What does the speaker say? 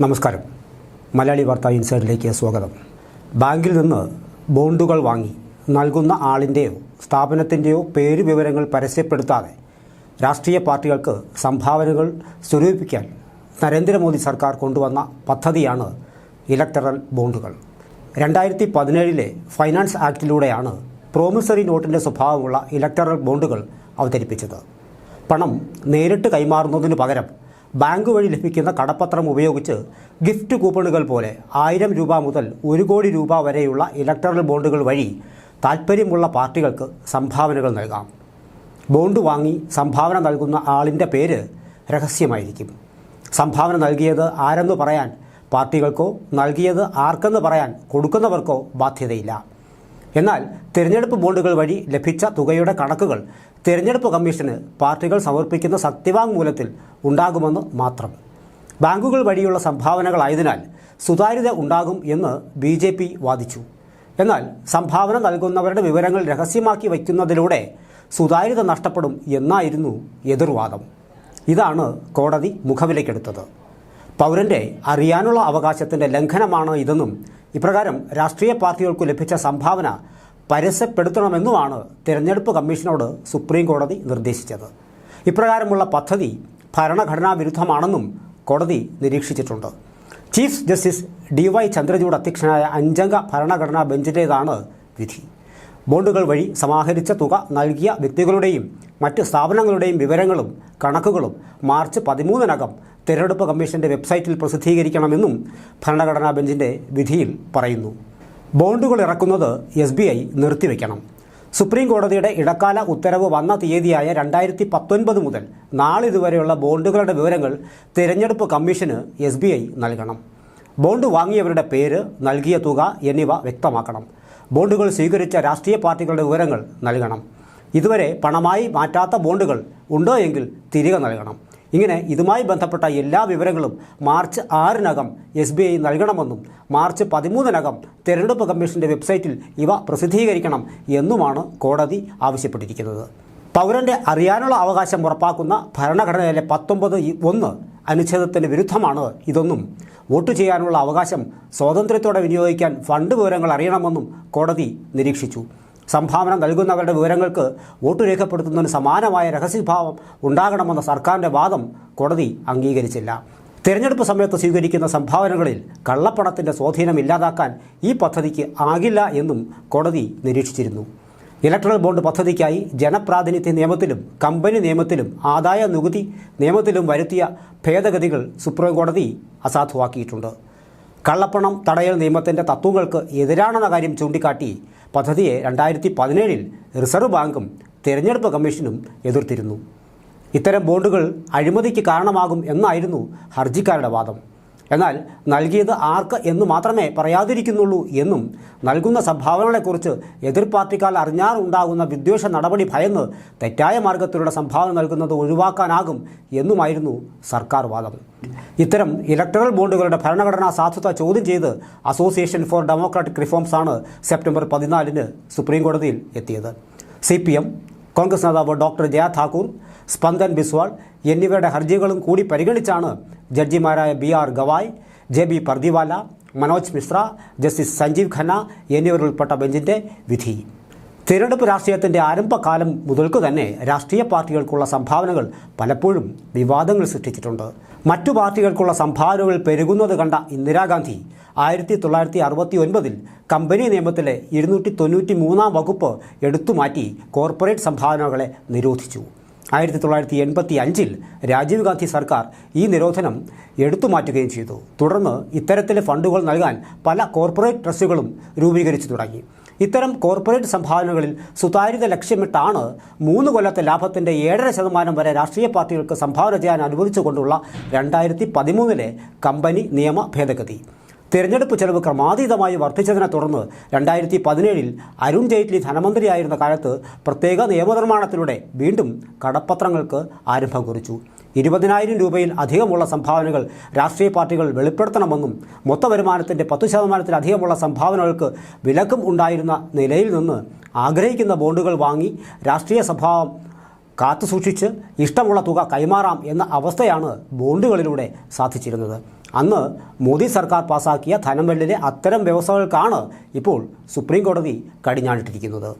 നമസ്കാരം. മലയാളി വാർത്ത ഇൻസൈഡിലേക്ക് സ്വാഗതം. ബാങ്കിൽ നിന്ന് ബോണ്ടുകൾ വാങ്ങി നൽകുന്ന ആളിന്റെയോ സ്ഥാപനത്തിന്റെയോ പേര് വിവരങ്ങൾ പരസ്യപ്പെടുത്താതെ രാഷ്ട്രീയ പാർട്ടികൾക്ക് സംഭാവനകൾ സ്വരൂപിക്കാൻ നരേന്ദ്രമോദി സർക്കാർ കൊണ്ടുവന്ന പദ്ധതിയാണ് ഇലക്ടറൽ ബോണ്ടുകൾ. രണ്ടായിരത്തി പതിനേഴിലെ ഫൈനാൻസ് ആക്ടിലൂടെയാണ് പ്രോമിസറി നോട്ടിന്റെ സ്വഭാവമുള്ള ഇലക്ടറൽ ബോണ്ടുകൾ അവതരിപ്പിച്ചത്. പണം നേരിട്ട് കൈമാറുന്നതിനു പകരം ബാങ്ക് വഴി ലഭിക്കുന്ന കടപ്പത്രം ഉപയോഗിച്ച് ഗിഫ്റ്റ് കൂപ്പണുകൾ പോലെ ആയിരം രൂപ മുതൽ ഒരു കോടി രൂപ വരെയുള്ള ഇലക്ടറൽ ബോണ്ടുകൾ വഴി താൽപ്പര്യമുള്ള പാർട്ടികൾക്ക് സംഭാവനകൾ നൽകാം. ബോണ്ട് വാങ്ങി സംഭാവന നൽകുന്ന ആളിന്റെ പേര് രഹസ്യമായിരിക്കും. സംഭാവന നൽകിയത് ആരെന്ന് പറയാൻ പാർട്ടികൾക്കോ നൽകിയത് ആർക്കെന്ന് പറയാൻ കൊടുക്കുന്നവർക്കോ ബാധ്യതയില്ല. എന്നാൽ തിരഞ്ഞെടുപ്പ് ബോണ്ടുകൾ വഴി ലഭിച്ച തുകയുടെ കണക്കുകൾ തിരഞ്ഞെടുപ്പ് കമ്മീഷന് പാർട്ടികൾ സമർപ്പിക്കുന്ന സത്യവാങ്മൂലത്തിൽ ഉണ്ടാകുമെന്ന് മാത്രം. ബാങ്കുകൾ വഴിയുള്ള സംഭാവനകളായതിനാൽ സുതാര്യത ഉണ്ടാകും എന്ന് ബി ജെ പി വാദിച്ചു. എന്നാൽ സംഭാവന നൽകുന്നവരുടെ വിവരങ്ങൾ രഹസ്യമാക്കി വയ്ക്കുന്നതിലൂടെ സുതാര്യത നഷ്ടപ്പെടും എന്നായിരുന്നു എതിർവാദം. ഇതാണ് കോടതി മുഖവിലയ്ക്കെടുത്തത്. പൗരന്റെ അറിയാനുള്ള അവകാശത്തിന്റെ ലംഘനമാണ് ഇതെന്നും ഇപ്രകാരം രാഷ്ട്രീയ പാർട്ടികൾക്ക് ലഭിച്ച സംഭാവന പരസ്യപ്പെടുത്തണമെന്നുമാണ് തിരഞ്ഞെടുപ്പ് കമ്മീഷനോട് സുപ്രീം കോടതി നിർദ്ദേശിച്ചത്. ഇപ്രകാരമുള്ള പദ്ധതി ഭരണഘടനാ വിരുദ്ധമാണെന്നും കോടതി നിരീക്ഷിച്ചിട്ടുണ്ട്. Chief justice D Y Chandrachud അധ്യക്ഷനായ അഞ്ചംഗ ഭരണഘടനാ ബെഞ്ചിന്റേതാണ് വിധി. ബോണ്ടുകൾ വഴി സമാഹരിച്ച തുക നൽകിയ വ്യക്തികളുടെയും മറ്റ് സ്ഥാപനങ്ങളുടെയും വിവരങ്ങളും കണക്കുകളും മാർച്ച് പതിമൂന്നിനകം തിരഞ്ഞെടുപ്പ് കമ്മീഷന്റെ വെബ്സൈറ്റിൽ പ്രസിദ്ധീകരിക്കണമെന്നും ഭരണഘടനാ ബെഞ്ചിന്റെ വിധിയിൽ പറയുന്നു. ബോണ്ടുകൾ ഇറക്കുന്നത് എസ് ബി ഐ നിർത്തിവെക്കണം. സുപ്രീം കോടതിയുടെ ഇടക്കാല ഉത്തരവ് വന്ന തീയതിയായ രണ്ടായിരത്തി പത്തൊൻപത് മുതൽ നാളിതുവരെയുള്ള ബോണ്ടുകളുടെ വിവരങ്ങൾ തിരഞ്ഞെടുപ്പ് കമ്മീഷന് എസ് ബി ഐ നൽകണം. ബോണ്ട് വാങ്ങിയവരുടെ പേര് നൽകിയ തുക എന്നിവ വ്യക്തമാക്കണം. ബോണ്ടുകൾ സ്വീകരിച്ച രാഷ്ട്രീയ പാർട്ടികളുടെ വിവരങ്ങൾ നൽകണം. ഇതുവരെ പണമായി മാറ്റാത്ത ബോണ്ടുകൾ ഉണ്ടോ എങ്കിൽ തിരികെ നൽകണം. ഇങ്ങനെ ഇതുമായി ബന്ധപ്പെട്ട എല്ലാ വിവരങ്ങളും മാർച്ച് ആറിനകം എസ് ബി ഐ നൽകണമെന്നും മാർച്ച് പതിമൂന്നിനകം തെരഞ്ഞെടുപ്പ് കമ്മീഷന്റെ വെബ്സൈറ്റിൽ ഇവ പ്രസിദ്ധീകരിക്കണം എന്നുമാണ് കോടതി ആവശ്യപ്പെട്ടിരിക്കുന്നത്. പൗരന്റെ അറിയാനുള്ള അവകാശം ഉറപ്പാക്കുന്ന ഭരണഘടനയിലെ പത്തൊമ്പത് ഒന്ന് അനുച്ഛേദത്തിന് വിരുദ്ധമാണ് ഇതൊന്നും. വോട്ട് ചെയ്യാനുള്ള അവകാശം സ്വാതന്ത്ര്യത്തോടെ വിനിയോഗിക്കാൻ ഫണ്ട് വിവരങ്ങൾ അറിയണമെന്നും കോടതി നിരീക്ഷിച്ചു. സംഭാവന നൽകുന്നവരുടെ വിവരങ്ങൾക്ക് വോട്ട് രേഖപ്പെടുത്തുന്നതിന് സമാനമായ രഹസ്യഭാവം ഉണ്ടാകണമെന്ന സർക്കാരിന്റെ വാദം കോടതി അംഗീകരിച്ചില്ല. തിരഞ്ഞെടുപ്പ് സമയത്ത് സ്വീകരിക്കുന്ന സംഭാവനകളിൽ കള്ളപ്പണത്തിന്റെ സ്വാധീനം ഇല്ലാതാക്കാൻ ഈ പദ്ധതിക്ക് ആകില്ല എന്നും കോടതി നിരീക്ഷിച്ചിരുന്നു. ഇലക്ട്രൽ ബോണ്ട് പദ്ധതിക്കായി ജനപ്രാതിനിധ്യ നിയമത്തിലും കമ്പനി നിയമത്തിലും ആദായ നികുതി നിയമത്തിലും വരുത്തിയ ഭേദഗതികൾ സുപ്രീംകോടതി അസാധുവാക്കിയിട്ടുണ്ട്. കള്ളപ്പണം തടയൽ നിയമത്തിന്റെ തത്വങ്ങൾക്ക് എതിരാണെന്ന കാര്യം ചൂണ്ടിക്കാട്ടി പദ്ധതിയെ രണ്ടായിരത്തി പതിനേഴിൽ റിസർവ് ബാങ്കും തിരഞ്ഞെടുപ്പ് കമ്മീഷനും എതിർത്തിരുന്നു. ഇത്തരം ബോണ്ടുകൾ അഴിമതിക്ക് കാരണമാകും എന്നായിരുന്നു ഹർജിക്കാരുടെ വാദം. എന്നാൽ നൽകിയത് ആർക്ക് എന്ന് മാത്രമേ പറയാതിരിക്കുന്നുള്ളൂ എന്നും നൽകുന്ന സംഭാവനകളെക്കുറിച്ച് എതിർ പാർട്ടിക്കാർ അറിഞ്ഞാറുണ്ടാകുന്ന വിദ്വേഷ നടപടി ഭയന്ന് തെറ്റായ മാർഗത്തിലൂടെ സംഭാവന നൽകുന്നത് ഒഴിവാക്കാനാകും എന്നുമായിരുന്നു സർക്കാർ വാദം. ഇത്തരം ഇലക്ടറൽ ബോണ്ടുകളുടെ ഭരണഘടനാ സാധുത ചോദ്യം ചെയ്ത് അസോസിയേഷൻ ഫോർ ഡെമോക്രാറ്റിക് റിഫോംസ് ആണ് സെപ്റ്റംബർ പതിനാലിന് സുപ്രീംകോടതിയിൽ എത്തിയത്. സി പി എം കോൺഗ്രസ് നേതാവ് ഡോക്ടർ ജയ ഠാക്കൂർ സ്പന്ദൻ ബിസ്വാൾ എന്നിവരുടെ ഹർജികളും കൂടി പരിഗണിച്ചാണ് ജഡ്ജിമാരായ B R Gavai J B Pardiwala Manoj Mishra justice Sanjiv Khanna എന്നിവരുൾപ്പെട്ട ബെഞ്ചിന്റെ വിധി. തിരഞ്ഞെടുപ്പ് രാഷ്ട്രീയത്തിന്റെ ആരംഭകാലം മുതൽക്കു തന്നെ രാഷ്ട്രീയ പാർട്ടികൾക്കുള്ള സംഭാവനകൾ പലപ്പോഴും വിവാദങ്ങൾ സൃഷ്ടിച്ചിട്ടുണ്ട്. മറ്റു പാർട്ടികൾക്കുള്ള സംഭാവനകൾ പെരുകുന്നത് കണ്ട ഇന്ദിരാഗാന്ധി ആയിരത്തി തൊള്ളായിരത്തി അറുപത്തി ഒൻപതിൽ കമ്പനി നിയമത്തിലെ ഇരുന്നൂറ്റി തൊണ്ണൂറ്റി മൂന്നാം വകുപ്പ് എടുത്തുമാറ്റി കോർപ്പറേറ്റ് സംഭാവനകളെ നിരോധിച്ചു. ആയിരത്തി തൊള്ളായിരത്തി എൺപത്തി അഞ്ചിൽ രാജീവ് ഗാന്ധി സർക്കാർ ഈ നിരോധനം എടുത്തു മാറ്റുകയും ചെയ്തു. തുടർന്ന് ഇത്തരത്തിലെ ഫണ്ടുകൾ നൽകാൻ പല കോർപ്പറേറ്റ് ട്രസ്റ്റുകളും രൂപീകരിച്ചു തുടങ്ങി. ഇത്തരം കോർപ്പറേറ്റ് സംഭാവനകളിൽ സുതാര്യത ലക്ഷ്യമിട്ടാണ് മൂന്ന് കൊല്ലത്തെ ലാഭത്തിന്റെ ഏഴര ശതമാനം വരെ രാഷ്ട്രീയ പാർട്ടികൾക്ക് സംഭാവന ചെയ്യാൻ അനുവദിച്ചുകൊണ്ടുള്ള രണ്ടായിരത്തി പതിമൂന്നിലെ കമ്പനി നിയമ ഭേദഗതി. തിരഞ്ഞെടുപ്പ് ചെലവ് ക്രമാതീതമായി വർദ്ധിച്ചതിനെ തുടർന്ന് രണ്ടായിരത്തി പതിനേഴിൽ അരുൺ ജെയ്റ്റ്ലി ധനമന്ത്രിയായിരുന്ന കാലത്ത് പ്രത്യേക നിയമനിർമ്മാണത്തിലൂടെ വീണ്ടും കടപ്പത്രങ്ങൾക്ക് ആരംഭം കുറിച്ചു ഇരുപതിനായിരം രൂപയിൽ അധികമുള്ള സംഭാവനകൾ രാഷ്ട്രീയ പാർട്ടികൾ വെളിപ്പെടുത്തണമെന്നും മൊത്ത വരുമാനത്തിന്റെ പത്ത് ശതമാനത്തിലധികമുള്ള സംഭാവനകൾക്ക് വിലക്കും ഉണ്ടായിരുന്ന നിലയിൽ നിന്ന് ആഗ്രഹിക്കുന്ന ബോണ്ടുകൾ വാങ്ങി രാഷ്ട്രീയ സ്വഭാവം കാത്തുസൂക്ഷിച്ച് ഇഷ്ടമുള്ള തുക കൈമാറാം എന്ന അവസ്ഥയാണ് ബോണ്ടുകളിലൂടെ സാധിച്ചിരുന്നത്. അന്ന് മോദി സർക്കാർ പാസാക്കിയ ധനബില്ലിലെ അത്തരം വ്യവസ്ഥകൾക്കാണ് ഇപ്പോൾ സുപ്രീം കോടതി കടിഞ്ഞാണിട്ടിരിക്കുന്നത്.